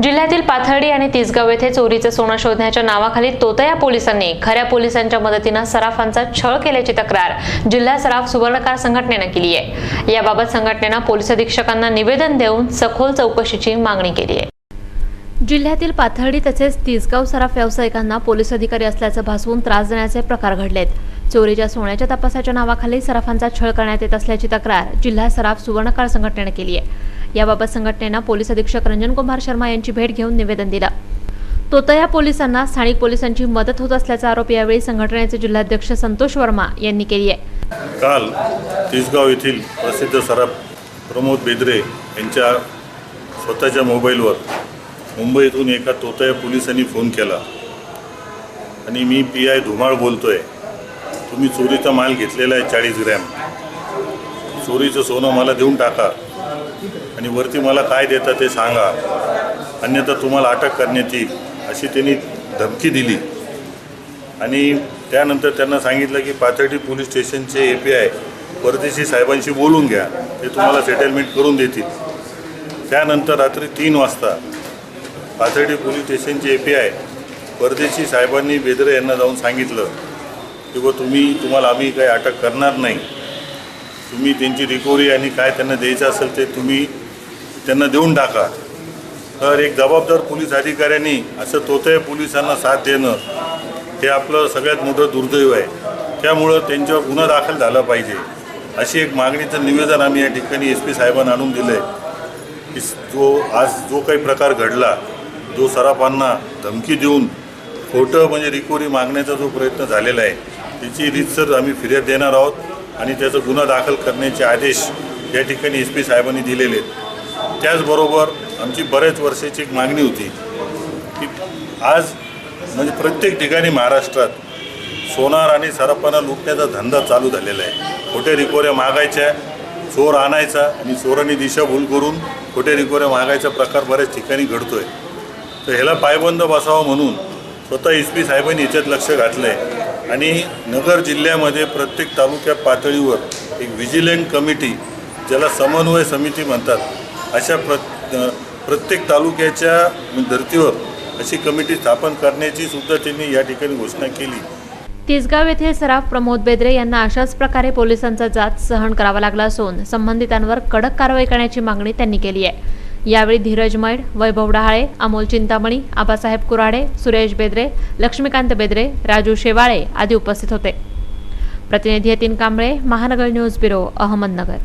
जिल्ह्यातील पाथर्डी आणि तिसगाव येथे चोरीचं सोनं शोधण्याच्या नावाखाली तोतया पोलिसांनी खऱ्या पोलिसांच्या मदतीनं सराफांचा छळ केल्याची तक्रार जिल्हा सराफ सुवर्णकार संघटनेनं केली आहे. याबाबत संघटनेनं पोलीस अधीक्षकांना निवेदन देऊन सखोल चौकशीची मागणी केली आहे. जिल्ह्यातील पाथर्डी तसेच तिसगाव सराफ व्यावसायिकांना पोलीस अधिकारी असल्याचं भासवून त्रास देण्याचे प्रकार घडलेत. चोरीच्या सोन्याच्या तपासाच्या नावाखाली सराफांचा छळ करण्यात येत असल्याची तक्रार जिल्हा सराफ सुवर्णकार संघटनेनं केली आहे. याबाबत संघटनेनं पोलीस अधीक्षक रंजन कुमार शर्मा यांची भेट घेऊन निवेदन दिलं. तोतया पोलिसांना स्थानिक पोलिसांची मदत होत असल्याचा आरोप यावेळी संघटनेचे जिल्हाध्यक्ष संतोष वर्मा यांनी केली आहे. काल तिसगाव येथील प्रसिद्ध सराफ प्रमोद बेदरे यांच्या स्वतःच्या मोबाईलवर मुंबईतून एका तोतया पोलिसांनी फोन केला. आणि मी पी आय धुमाळ बोलतोय. तुम्ही चोरीचा माल घेतलेला आहे चाळीस ग्रॅम. चोरीचं सोनं मला देऊन टाका. आणि वरती मला काय देता ते सांगा. अन्यथा तुम्हाला अटक करण्यात येईल अशी त्यांनी धमकी दिली. आणि त्यानंतर त्यांना सांगितलं की पाथर्डी पोलीस स्टेशनचे ए पी आय परदेशी साहेबांशी बोलून घ्या. ते तुम्हाला सेटलमेंट करून देतील. त्यानंतर रात्री तीन वाजता पाथर्डी पोलीस स्टेशनचे ए पी आय परदेशी साहेबांनी बेदरे यांना जाऊन सांगितलं की बुवा तुम्ही तुम्हाला आम्ही काही अटक करणार नाही. तुम्ही त्यांची रिकव्हरी आणि काय त्यांना द्यायचं असेल ते तुम्ही त्यांना देऊन टाका. तर एक जबाबदार पोलीस अधिकाऱ्यांनी असं तोतय पोलिसांना साथ देणं हे आपलं सगळ्यात मोठं दुर्दैव आहे. त्यामुळं त्यांच्यावर गुन्हा दाखल झाला पाहिजे. अशी एक मागणीचं निवेदन आम्ही या ठिकाणी एस पी साहेबांना आणून दिलं आहे की जो आज जो काही प्रकार घडला जो सराफांना धमकी देऊन खोटं म्हणजे रिकव्हरी मागण्याचा जो प्रयत्न झालेला आहे त्याची रीतसर आम्ही फिर्याद देणार आहोत. आणि त्याचा गुन्हा दाखल करण्याचे आदेश या ठिकाणी एस पी साहेबांनी दिलेले आहेत. त्याचबरोबर आमची बऱ्याच वर्षाची एक मागणी होती की आज म्हणजे प्रत्येक ठिकाणी महाराष्ट्रात सोनार आणि सरपणा लुटण्याचा धंदा चालू झालेला आहे. खोटे रिकोऱ्या मागायच्या चोर आणायचा आणि चोरांनी दिशाभूल करून खोट्या रिकोऱ्या मागायचा प्रकार बऱ्याच ठिकाणी घडतो आहे तर ह्याला पायबंद बसावं म्हणून स्वतः एस पी साहेबांनी याच्यात लक्ष घातलं आहे आणि नगर जिल्ह्यामध्ये प्रत्येक तालुक्या पातळीवर एक व्हिजिलंट कमिटी ज्याला समन्वय समिती म्हणतात अशा प्र प्रत्येक तालुक्याच्या धर्तीवर अशी कमिटी स्थापन करण्याची सुद्धा त्यांनी या ठिकाणी घोषणा केली. तिसगाव येथील सराफ प्रमोद बेद्रे यांना अशाच प्रकारे पोलिसांचा जात सहन करावा लागला असून संबंधितांवर कडक कारवाई करण्याची मागणी त्यांनी केली आहे. यावेळी धीरज मैड वैभव डहाळे अमोल चिंतामणी आबासाहेब कुराडे सुरेश बेद्रे लक्ष्मीकांत बेद्रे राजू शेवाळे आदी उपस्थित होते. प्रतिनिधी यतीन कांबळे महानगर न्यूज ब्युरो अहमदनगर.